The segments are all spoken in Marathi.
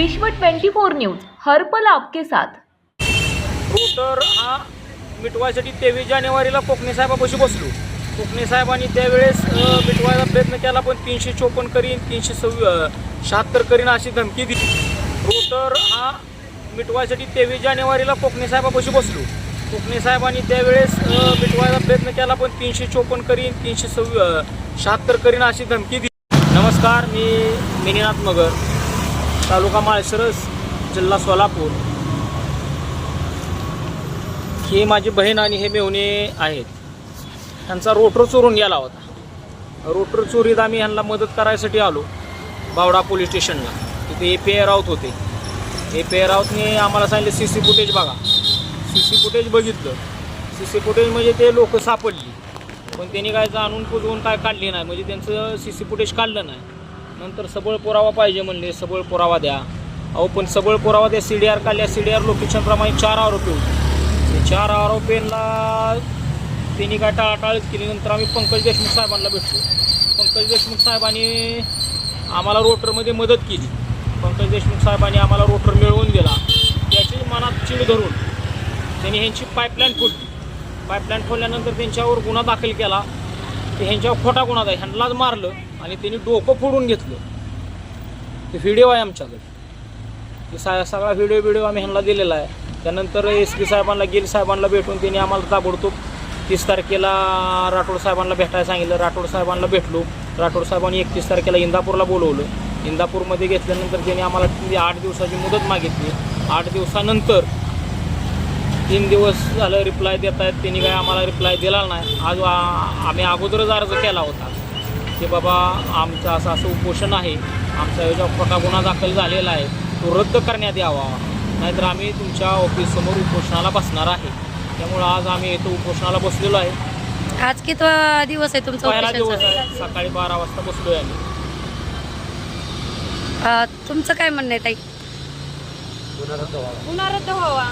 विश्व 24 न्यूज हरपल आपके साथ. हो रोटर हा मिटवायसाठी तेवीस जानेवारीला कोकणे साहेबापाशी बसलो. कोकणे साहेबांनी त्यावेळेस मिटवायचा प्रयत्न केला पण तीनशे चोपन्न करीन तीनशे सव्वी शहात्तर करीन अशी धमकी दिली. हो रोटर हा मिटवायसाठी तेवीस जानेवारीला कोकणे साहेबापाशी बसलो. कोकणे साहेबांनी त्यावेळेस मिटवायचा प्रयत्न केला पण तीनशे चोपन्न करीन तीनशे सव्वी शहात्तर करीन अशी धमकी दिली. नमस्कार मी मिनीनाथ मगर. तालुका माळसरस जिल्हा सोलापूर. ही माझी बहीण आणि हे मेहुणे आहेत. त्यांचा रोटर चोरून गेला होता. रोटर चोरीत आम्ही ह्यांना मदत करायसाठी आलो बावडा पोलीस स्टेशनला. तिथे ए पी आय राऊत होते. ए पी आय राऊतने आम्हाला सांगितलं सी सी फुटेज बघा. सी सी फुटेज बघितलं. सी सी फुटेज म्हणजे ते लोक सापडली. पण त्यांनी काय जाणून पुजवून काय काढली नाही. म्हणजे त्यांचं सी सी फुटेज काढलं नाही. नंतर सबळ पुरावा पाहिजे म्हणले सबळ पुरावा द्या. अहो पण सबळ पुरावा द्या सी डी आर काढल्या सी डी आर लोकेशनप्रमाणे चार आरोपी होते. चार आरोपींना त्यांनी काय टाळाटाळच केली नंतर आम्ही पंकज देशमुख साहेबांना भेटलो. पंकज देशमुख साहेबांनी आम्हाला रोटरमध्ये मदत केली. पंकज देशमुख साहेबांनी आम्हाला रोटर मिळवून दिला. त्याची मनात चिड धरून त्यांनी ह्यांची पाईपलाईन फोडली. पाईपलाईन फोडल्यानंतर त्यांच्यावर गुन्हा दाखल केला. ते ह्यांच्यावर खोटा गुन्हा आहे ह्यांनाच मारलं. आणि त्यांनी डोकं फोडून घेतलं. ते व्हिडिओ आहे आमच्याकडे. ते सा सगळा व्हिडिओ व्हिडिओ आम्ही ह्यांना दिलेला आहे. त्यानंतर एस पी साहेबांना गिल साहेबांना भेटून त्यांनी आम्हाला ताबडतोब तीस तारखेला राठोड साहेबांना भेटायला सांगितलं. राठोड साहेबांना भेटलो. राठोड साहेबांनी एकतीस तारखेला इंदापूरला बोलवलं. इंदापूरमध्ये घेतल्यानंतर त्यांनी आम्हाला आठ दिवसाची मुदत मागितली. आठ दिवसानंतर तीन दिवस झालं रिप्लाय देत आहेत त्यांनी काय आम्हाला रिप्लाय दिला नाही. आज आम्ही अगोदरच अर्ज केला होता. की बाबा आमचं असं असं उपोषण आहे. आमचा याच्यावर खोटा गुन्हा दाखल झालेला आहे. तो रद्द करण्यात यावा. नाहीतर आम्ही तुमच्या ऑफिससमोर उपोषणाला बसणार आहे. त्यामुळं आज आम्ही इथं उपोषणाला बसलेलो आहे. आज कितवा दिवस आहे तुमचा पहिला दिवस आहे. सकाळी बारा वाजता बसलोय आम्ही. अं, तुमचं काय म्हणणं आहे ताई? गुन्हा रद्द व्हावा.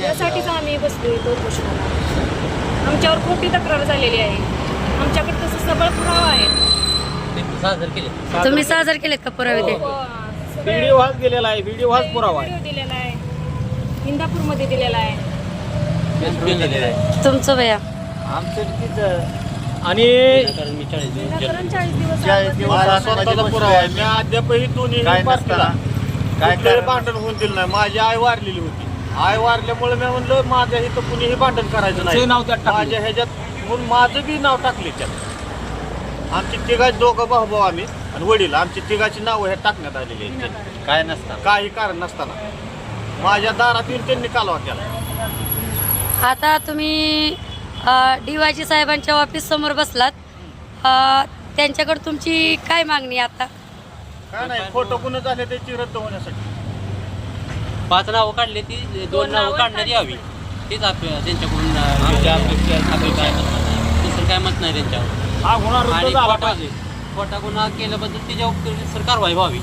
यासाठीच आम्ही बसलो इथं उपोषणाला. आमच्यावर खोटी तक्रार झालेली आहे. आमच्याकडे तसं सबळ पुरावा आहे. तुम्ही साजर केलेत का पुरावे ते? हो, सगळे व्हिडिओ हाच गेलेला आहे व्हिडिओ हाच पुरावा आहे. व्हिडिओ दिलेला आहे. इंदापूरमध्ये दिलेला आहे. तुमचं भया? आणि चाळीस दिवस चाळीस दिवस माझा पुरावा आहे. मी अद्यापही दोन्ही काय पार्टीला काय कुठलंही कारण भांडण होऊन दिलं नाही. माझी आई वारलेली होती. आई वारल्यामुळे मी म्हणलं माझ्या इथं कुणीही भांडण करायचं तुमचंही नाही. नाव त्यात टाकलं. माझ्या ह्याच्यात म्हणून माझं बी नाव टाकले त्यात. आमची तिघाची दोघं भाऊ भाऊ आम्ही आणि वडील. आमची तिघाची नावं हे टाकण्यात आलेली आहेत. काय नसतं काही कारण नसताना. माझ्या दारात येऊन त्यांनी कालवा केला. आता तुम्ही डीवायजी साहेबांच्या ऑफिस समोर बसलात. अं, त्यांच्याकडे तुमची काय मागणी आता? काय नाही फोटो कुणा झाले त्याची रद्द होण्यासाठी. पाच नावं काढले ती दोन नावं काढण्यात यावी. तेच आप- त्यांच्याकडून अं, योग्य अपेक्षा आहे. आपलं काय मत नाही. दुसरं काय मत नाही त्यांच्यावर. हा गुन्हा रद्द आणि झाला खोटा पाहिजे. खोटा गुन्हा केल्याबद्दल त्याच्यावर सर कारवाई व्हावी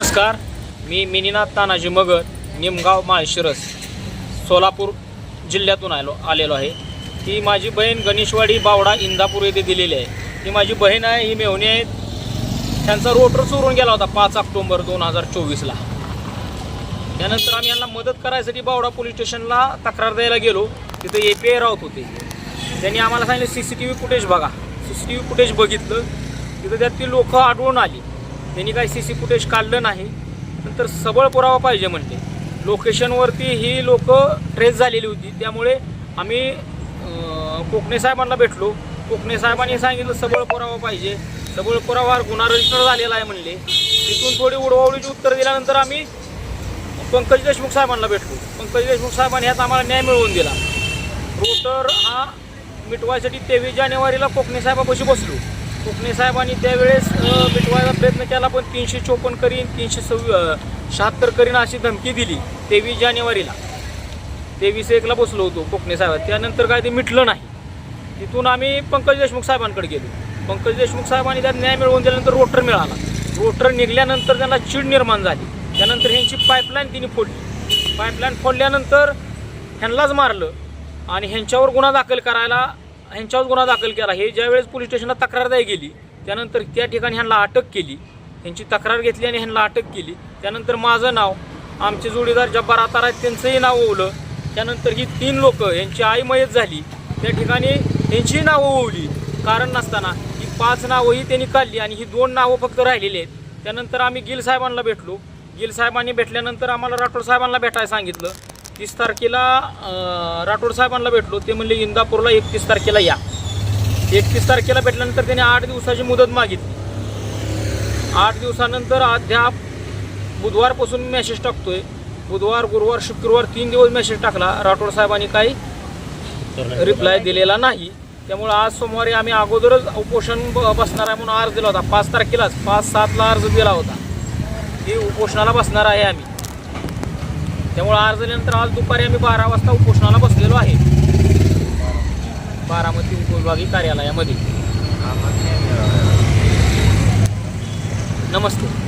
नमस्कार मी मिनीनाथ तानाजी मगर निमगाव माळशिरस सोलापूर जिल्ह्यातून आलो आलेलो आहे. ही माझी बहीण गणेशवाडी बावडा इंदापूर येथे दिलेली आहे. ही माझी बहीण आहे ही मेहुणी आहेत त्यांचा रोटर चोरून गेला होता पाच ऑक्टोंबर दोन हजार चोवीसला. त्यानंतर आम्ही यांना मदत करायसाठी बावडा पोलीस स्टेशनला तक्रार द्यायला गेलो. तिथं ए पी आय राहत होते. त्यांनी आम्हाला सांगितलं C C T V footage बघा. C C T V footage बघितलं. तिथं त्यात ती लोकं आढळून आली. त्यांनी काही सी सी फुटेज काढलं नाही. नंतर सबळ पुरावा पाहिजे म्हणते लोकेशनवरती ही लोकं ट्रेस झालेली होती. त्यामुळे आम्ही कोकणे साहेबांना भेटलो. कोकणे साहेबांनी सांगितलं सबळ पुरावा पाहिजे. सबळ पुरावा गुन्हा रजिस्टर झालेला आहे म्हणले. तिथून थोडी उडवावडीची उत्तर दिल्यानंतर आम्ही पंकज देशमुख साहेबांना भेटलो. पंकज देशमुख साहेबांनी ह्यात आम्हाला न्याय मिळवून दिला. रोटर हा मिटवायसाठी तेवीस जानेवारीला कोकणे साहेबापाशी बसलो. कोकणे साहेबांनी त्यावेळेस मिटवायचा प्रयत्न केला पण तीनशे चोपन्न करीन तीनशे सव्वी शहात्तर करीन अशी धमकी दिली तेवीस जानेवारीला. तेवीस एकला बसलो होतो कोकणे साहेब. त्यानंतर काय ते मिटलं नाही. तिथून आम्ही पंकज देशमुख साहेबांकडे गेलो. पंकज देशमुख साहेबांनी त्यात न्याय मिळवून दिल्यानंतर रोटर मिळाला. रोटर निघल्यानंतर त्यांना चीड निर्माण झाली. त्यानंतर ह्यांची पाईपलाईन तिने फोडली. पाईपलाईन फोडल्यानंतर ह्यांनाच मारलं आणि ह्यांच्यावर गुन्हा दाखल करायला ह्यांच्यावर गुन्हा दाखल केला. हे ज्यावेळेस पोलीस स्टेशनला तक्रार गेली त्यानंतर त्या ठिकाणी ह्यांना अटक केली. ह्यांची तक्रार घेतली आणि ह्यांना अटक केली. त्यानंतर माझं नाव आमचे जोडीदार जब्बार आतार आहेत त्यांचंही नाव ओवलं. त्यानंतर ही तीन लोकं यांची आई मयत झाली. त्या ठिकाणी त्यांची नावं ओवली कारण नसताना ही पाच नावंही त्यांनी काढली आणि ही दोन नावं फक्त राहिलेली आहेत. त्यानंतर आम्ही गिल साहेबांना भेटलो. गिल साहेबांनी भेटल्यानंतर आम्हाला राठोड साहेबांना भेटायला सांगितलं. तीस तारखेला राठोड साहेबांना भेटलो. ते म्हणले इंदापूरला एकतीस तारखेला या. एकतीस तारखेला भेटल्यानंतर त्याने आठ दिवसाची मुदत मागितली. आठ दिवसानंतर अद्याप बुधवारपासून मेसेज टाकतोय. बुधवार गुरुवार शुक्रवार तीन दिवस मेसेज टाकला. राठोड साहेबांनी काही रिप्लाय दिलेला नाही. त्यामुळे आज सोमवारी आम्ही अगोदरच उपोषण बसणार आहे म्हणून अर्ज दिला होता. पाच तारखेलाच पाच सातला अर्ज दिला होता. की उपोषणाला बसणार आहे आम्ही. त्यामुळे अर्ज दिल्यानंतर आज दुपारी आम्ही बारा वाजता उपोषणाला बसलेलो आहे. बारामती उपविभागीय कार्यालयामध्ये. नमस्ते.